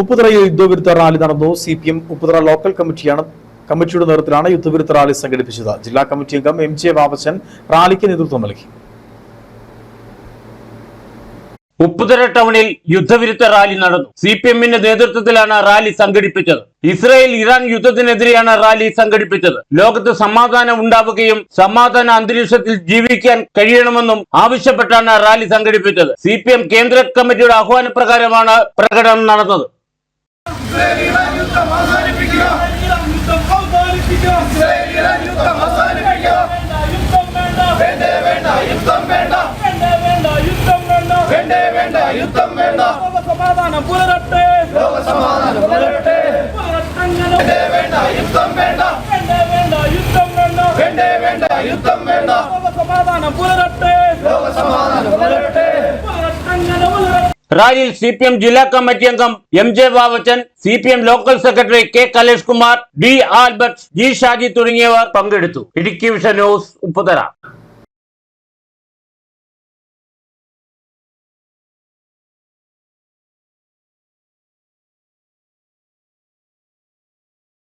ഉപ്പുതറയിൽ യുദ്ധവിരുദ്ധ റാലി നടന്നു. C P M Upputhara local കമ്മിറ്റിയാണ് കമ്മിറ്റിയുടെ നേതൃത്വത്തിലാണ് യുദ്ധവിരുദ്ധ റാലി സംഘടിപ്പിച്ചത്. ജില്ലാ കമ്മിറ്റി അംഗം എം ജെ ബാബച്ചൻ റാലിക്ക് നേതൃത്വം നൽകി. ഉപ്പുതര ടൗണിൽ യുദ്ധവിരുദ്ധ റാലി നടന്നു. സി പി എമ്മിന്റെ നേതൃത്വത്തിലാണ് റാലി സംഘടിപ്പിച്ചത്. ഇസ്രായേൽ ഇറാൻ യുദ്ധത്തിനെതിരെയാണ് റാലി സംഘടിപ്പിച്ചത്. ലോകത്ത് സമാധാനം ഉണ്ടാവുകയും സമാധാന അന്തരീക്ഷത്തിൽ ജീവിക്കാൻ കഴിയണമെന്നും ആവശ്യപ്പെട്ടാണ് റാലി സംഘടിപ്പിച്ചത്. സി കേന്ദ്ര കമ്മിറ്റിയുടെ ആഹ്വാനപ്രകാരമാണ് പ്രകടനം നടന്നത്. യുദ്ധം അവസാനിപ്പിക്കുക യുദ്ധം അവസാനിപ്പിക്കുക വേണ്ട വേണ്ടേ യുദ്ധം വേണ്ട. വേണ്ടേ വേണ്ട യുദ്ധം വേണ്ട സമാധാനം പുലരട്ടെ ലോക സമാധാനം പുലരട്ടെ വേണ്ടേ യുദ്ധം വേണ്ട. വേണ്ട വേണ്ട യുദ്ധം വേണ്ട സമാധാനം പുലരട്ടെ. ലോക സമാധാനം റാലിയിൽ സി പി എം ജില്ലാ കമ്മിറ്റി അംഗം M J Babachan C P M local secretary K Kalesh Kumar D Albert G Shaji തുടങ്ങിയവർ പങ്കെടുത്തു. Idukki vision news Upputhara.